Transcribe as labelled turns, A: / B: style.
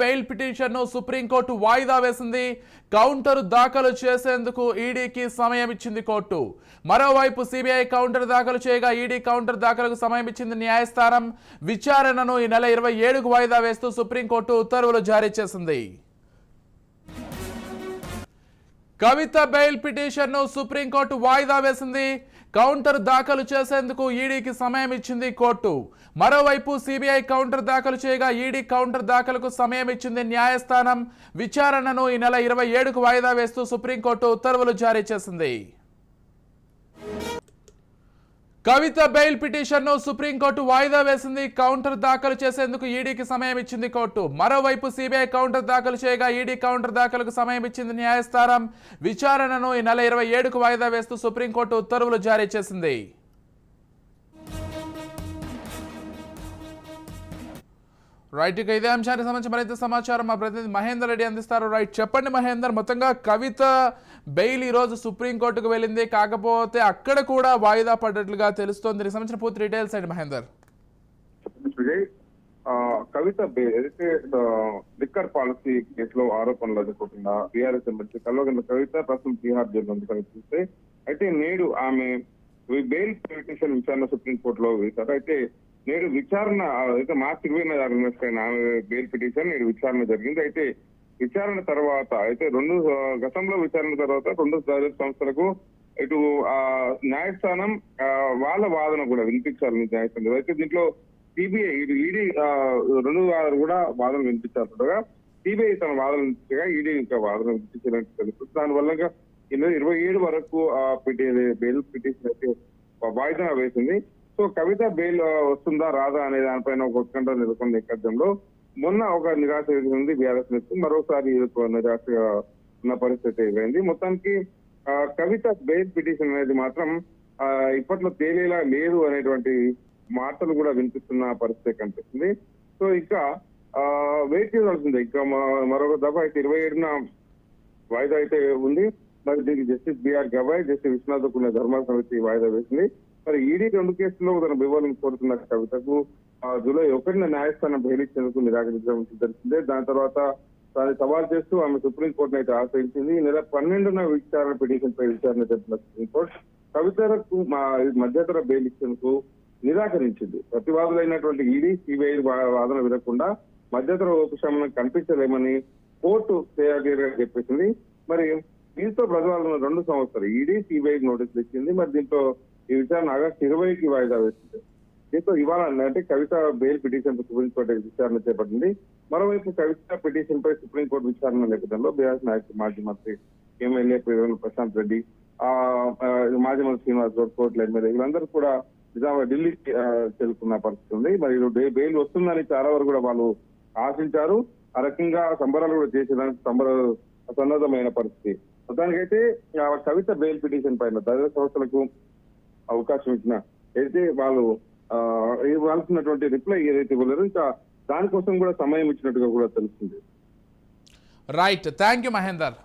A: Bail పిటిషన్ను supreme court వాయిదా వేసింది. కౌంటర్ దాఖలు చేసేందుకు ఈడీకి సమయం ఇచ్చింది కోర్టు. మరోవైపు సిబిఐ కౌంటర్ దాఖలు చేయగా ఈడీ కౌంటర్ దాఖలకు సమయం ఇచ్చింది న్యాయస్థానం. విచారణను ఈ నెల ఇరవై ఏడుకు వాయిదా వేస్తూ సుప్రీంకోర్టు ఉత్తర్వులు జారీ చేసింది. కవిత బెయిల్ పిటిషన్ను సుప్రీంకోర్టు వాయిదా వేసింది. కౌంటర్ దాఖలు చేసేందుకు ఈడీకి సమయం ఇచ్చింది కోర్టు. మరోవైపు సిబిఐ కౌంటర్ దాఖలు చేయగా ఈడీ కౌంటర్ దాఖలకు సమయం ఇచ్చింది న్యాయస్థానం. విచారణను ఈ నెల ఇరవై ఏడుకు వాయిదా వేస్తూ సుప్రీంకోర్టు ఉత్తర్వులు జారీ చేసింది. కవిత బెయిల్ పిటిషన్ను సుప్రీంకోర్టు వాయిదా వేసింది. కౌంటర్ దాఖలు చేసేందుకు ఈడీకి సమయం ఇచ్చింది కోర్టు. మరోవైపు సిబిఐ కౌంటర్ దాఖలు చేయగా ఈడీ కౌంటర్ దాఖలకు సమయం ఇచ్చింది న్యాయస్థానం. విచారణను ఈ నెల ఇరవై ఏడుకు వాయిదా వేస్తూ సుప్రీంకోర్టు ఉత్తర్వులు జారీ చేసింది. రైట్ ఇక ఇదే అంశానికి సంబంధించి మరింత సమాచారం మా ప్రతినిధి మహేందర్ రెడ్డి అందిస్తారు. రైట్ చెప్పండి మహేందర్ మొత్తంగా కవిత బెయిల్ ఈరోజు సుప్రీంకోర్టుకు వెళ్ళింది. కాకపోతే అక్కడ కూడా వాయిదా పడ్డట్లుగా తెలుస్తోంది. దీనికి సంబంధించిన పూర్తి డీటెయిల్స్ అండి మహేందర్?
B: ఆ, కవిత బెయిల్ ఏదైతే లిక్కర్ పాలసీ కేసులో ఆరోపణలు ఎదుర్కొంటున్న బీఆర్ఎస్ ఎమ్మెల్సీ కల్వగండ్ల కవిత ప్రస్తుతం బీహార్ జైలు కనిపిస్తే అయితే నేడు ఆమె బెయిల్ పిటిషన్ విచారణ సుప్రీంకోర్టులో వేశారు అయితే నేడు విచారణ అయితే మార్చి ఇరవై ఎనిమిది అయిన ఆమె బెయిల్ పిటిషన్ నేడు విచారణ జరిగింది. అయితే విచారణ తర్వాత అయితే రెండు గతంలో విచారణ తర్వాత రెండు దర్యాప్తు సంస్థలకు ఇటు ఆ న్యాయస్థానం వాళ్ళ వాదన కూడా వినిపించాలని న్యాయస్థానం అయితే దీంట్లో సిబిఐ ఇటు ఈడీ రెండు వాదనలు కూడా వాదన వినిపించాల్సిండగా సిబిఐ తన వాదన వినిపించగా ఈడీ ఇంకా వాదన వినిపించాలని తెలుస్తుంది. దానివల్ల ఇరవై ఏడు వరకు ఆ బెయిల్ పిటిషన్ అయితే వాయిదా వేసింది. సో కవిత బెయిల్ వస్తుందా రాదా అనే దానిపైన ఒక ఉత్కంఠ నెలకొన్న నేపథ్యంలో. మొన్న ఒక నిరాశ ఎదుర్కొంది బీఆర్ఎస్ నేతలు మరోసారి నిరాశగా ఉన్న పరిస్థితి ఎదురైంది మొత్తానికి కవిత బెయిల్ పిటిషన్ అనేది మాత్రం ఇప్పట్లో తేలేలా లేదు అనేటువంటి మాటలు కూడా వినిపిస్తున్న పరిస్థితి కనిపిస్తుంది. సో ఇంకా ఆ, వెయిట్ చేయాల్సిందే. ఇంకా మరొక దఫా అయితే ఇరవై ఏడున వాయిదా అయితే ఉంది. మరి దీనికి justice BR Gavai justice Viswanath కున్న ధర్మ సమితి వాయిదా వేసింది. మరి ఈడీ రెండు కేసుల్లో తన వివరణ కోరుతున్న కవితకు ఆ, జూలై ఒకటిన న్యాయస్థానం బెయిల్ ఇచ్చేందుకు నిరాకరించడం తెలిసిందే దాని తర్వాత దాన్ని సవాల్ చేస్తూ ఆమె సుప్రీంకోర్టును అయితే ఆశ్రయించింది. ఈ నెల పన్నెండున విచారణ పిటిషన్ పై విచారణ జరిపిన సుప్రీంకోర్టు కవితలకు మా మధ్యంతర బెయిల్ ఇచ్చేందుకు నిరాకరించింది. ప్రతివాదులైనటువంటి ఈడీ సిబిఐ వాదన వినకుండా మధ్యంతర ఉపశమనం కనిపించలేమని కోర్టు తేయాగా చెప్పేసింది. మరి దీంతో ప్రజలు రెండు సంవత్సరాలు ఈడీ సిబిఐ నోటీసులు ఇచ్చింది. మరి దీంతో ఈ విచారణ ఆగస్టు ఇరవైకి వాయిదా వేసింది. దీంతో ఇవాళ అంటే కవిత బెయిల్ పిటిషన్ పై సుప్రీంకోర్టు విచారణ చేపట్టింది. మరోవైపు కవిత పిటిషన్ పై సుప్రీంకోర్టు విచారణ నేపథ్యంలో బీఆర్ఎస్ నాయకుడు మాజీ మంత్రి ఎమ్మెల్యే పేరు ప్రశాంత్ రెడ్డి ఆ మాజీ మంత్రి శ్రీనివాస్ గౌడ్ కోర్టుల ఎమ్మెల్యే వీళ్ళందరూ కూడా నిజామాబాద్ ఢిల్లీకి చేరుకున్న పరిస్థితి ఉంది. మరి బెయిల్ వస్తుందని చాలా వరకు కూడా వాళ్ళు ఆశించారు. ఆ రకంగా సంబరాలు కూడా చేసేదానికి సంబర సన్నద్ధమైన పరిస్థితి. మొత్తానికైతే ఆ కవిత బెయిల్ పిటిషన్ పైన దళిత సంస్థలకు అవకాశం ఇచ్చిన అయితే వాళ్ళు ఇవ్వాల్సినటువంటి రిప్లై ఏదైతే ఇవ్వలేరు ఇంకా దానికోసం కూడా సమయం ఇచ్చినట్టుగా కూడా తెలుస్తుంది.
A: Right thank you Mahender